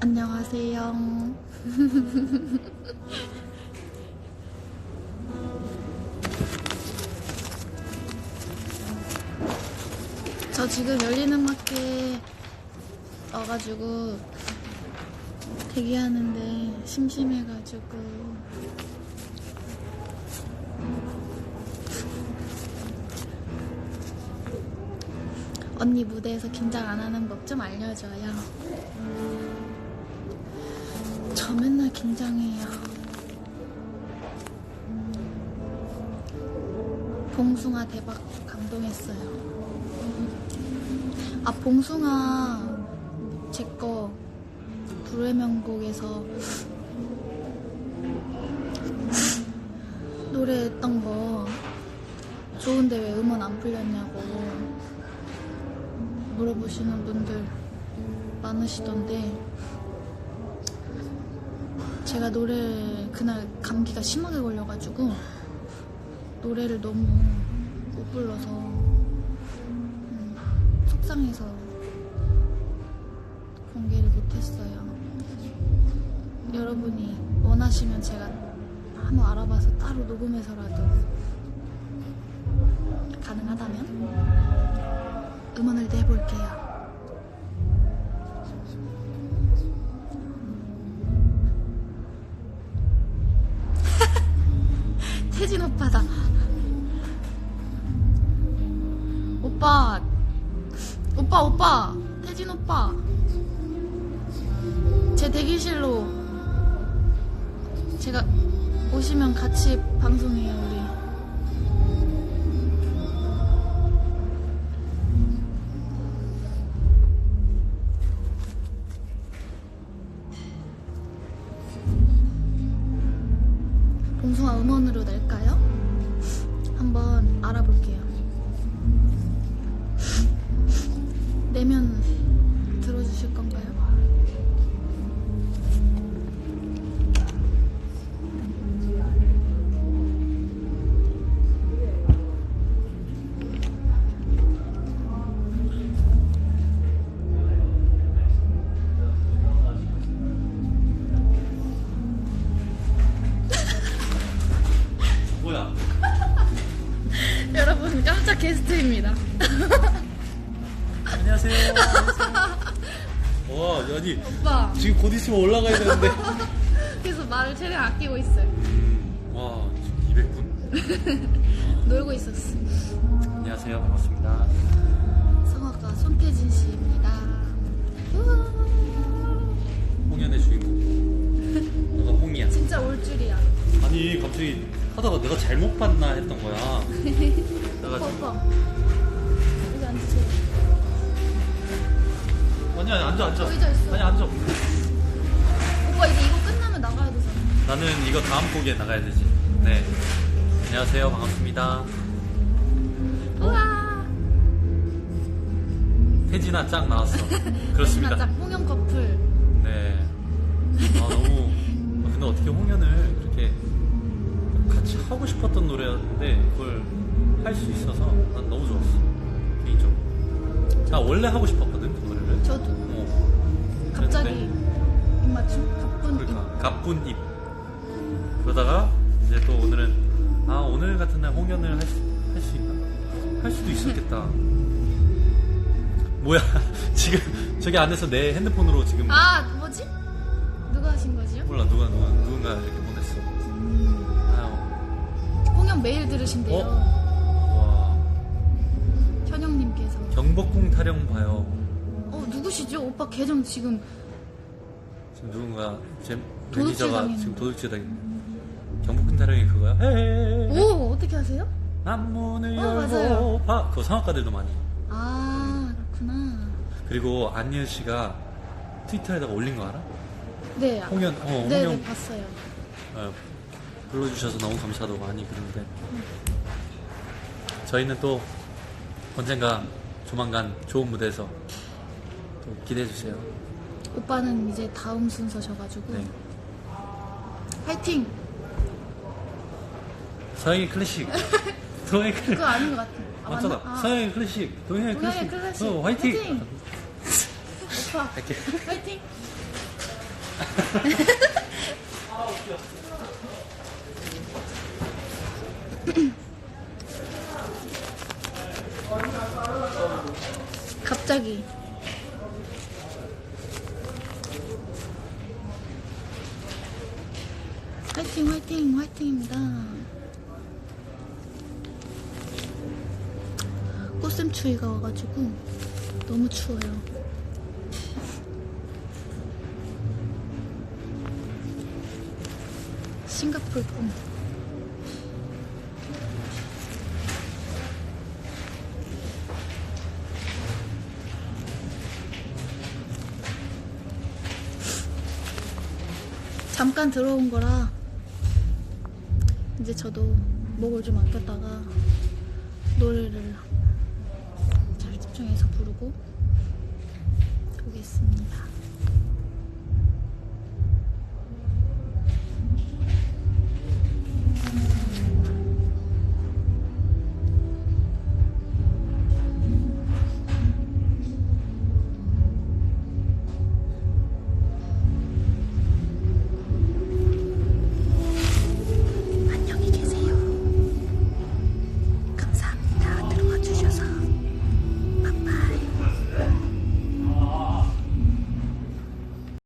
안녕하세요. 저 지금 열리는 마켓 와가지고 대기하는데 심심해가지고 언니 무대에서 긴장 안 하는 법 좀 알려줘요. 저 맨날 긴장해요. 봉숭아 대박 감동했어요. 아, 봉숭아 제거 불후의 명곡에서 노래했던 거 좋은데 왜 음원 안 풀렸냐고 물어보시는 분들 많으시던데 제가 노래 그날 감기가 심하게 걸려가지고 노래를 너무 못 불러서 음, 속상해서 공개를 못했어요. 여러분이 원하시면 제가 한번 알아봐서 따로 녹음해서라도 가능하다면 음원을 내볼게요. 오빠다. 오빠, 오빠, 오빠, 태진 오빠. 제 대기실로 제가 오시면 같이 방송해요, 우리. 봉숭아 음원으로 낼까요? 한번 알아볼게요. 내면 들어주실 건가요? 깜짝 게스트입니다. 안녕하세요. 와, 아니 오빠 지금 곧 있으면 올라가야 되는데. 그래서 말을 최대한 아끼고 있어요. 와, 지금 200분? 놀고 있었어. 안녕하세요. 반갑습니다. 성악가 손태진 씨입니다. 홍연의 주인공. 너가 홍이야. 진짜 올 줄이야. 아니 갑자기 하다가 내가 잘못 봤나 했던 거야. 오빠 여기 앉으세요. 아니 아니 앉아 앉아. 의자 있어. 아니 앉아. 오빠 이제 이거 끝나면 나가야 되잖아. 나는 이거 다음 곡에 나가야 되지. 네. 안녕하세요. 반갑습니다. 우와. 태진아 짱 나왔어. 그렇습니다. 진짜 홍영 커플. 네. 아, 너무. 아, 근데 어떻게 홍연을 그렇게 하고 싶었던 노래였는데 그걸 할 수 있어서 난 너무 좋았어. 개인적으로. 나 원래 하고 싶었거든, 그 노래를. 저도 어. 갑자기 입맞춤 가쁜 그러니까, 가쁜 입. 그러다가 이제 또 오늘은, 아, 오늘 같은 날 홍연을 할 수, 할 수 있나? 할 수도 있었겠다. 뭐야, 지금 저기 안에서 내 핸드폰으로 지금. 입. 아 뭐지? 누가 하신 거지요? 몰라, 누가, 누가, 누군가 이렇게 홍영 매일 들으신대요. 와, 현영님께서. 경복궁 타령 봐요. 어 누구시죠? 오빠 계정 지금 지금 누군가, 제 도둑질 매니저가 당했네. 지금 도둑질 당했네. 경복궁 타령이 그거야? 헤헤헤. 오 어떻게 하세요? 남문을 어, 열고 맞아요. 봐. 그거 성악가들도 많이. 아 그렇구나. 그리고 안예은 씨가 트위터에다가 올린 거 알아? 네. 홍연, 어, 네, 홍연 네 봤어요. 어, 불러주셔서 너무 감사하다고 많이 그러는데 저희는 또 언젠가 조만간 좋은 무대에서 또 기대해 주세요. 오빠는 이제 다음 순서셔가지고 네. 화이팅. 서영이 클래식, 동해 클래식. 그거 아닌 것 같아. 아, 맞잖아. 맞나? 아, 서영이 클래식, 동양의 클래식. 클래식. 어, 화이팅. 화이팅! 오빠. 화이팅. 갑자기. 화이팅 화이팅 화이팅입니다. 꽃샘추위가 와가지고 너무 추워요. 싱가폴 꿈 잠깐 들어온 거라 이제 저도 목을 좀 아꼈다가 노래를 잘 집중해서 부르고 오겠습니다.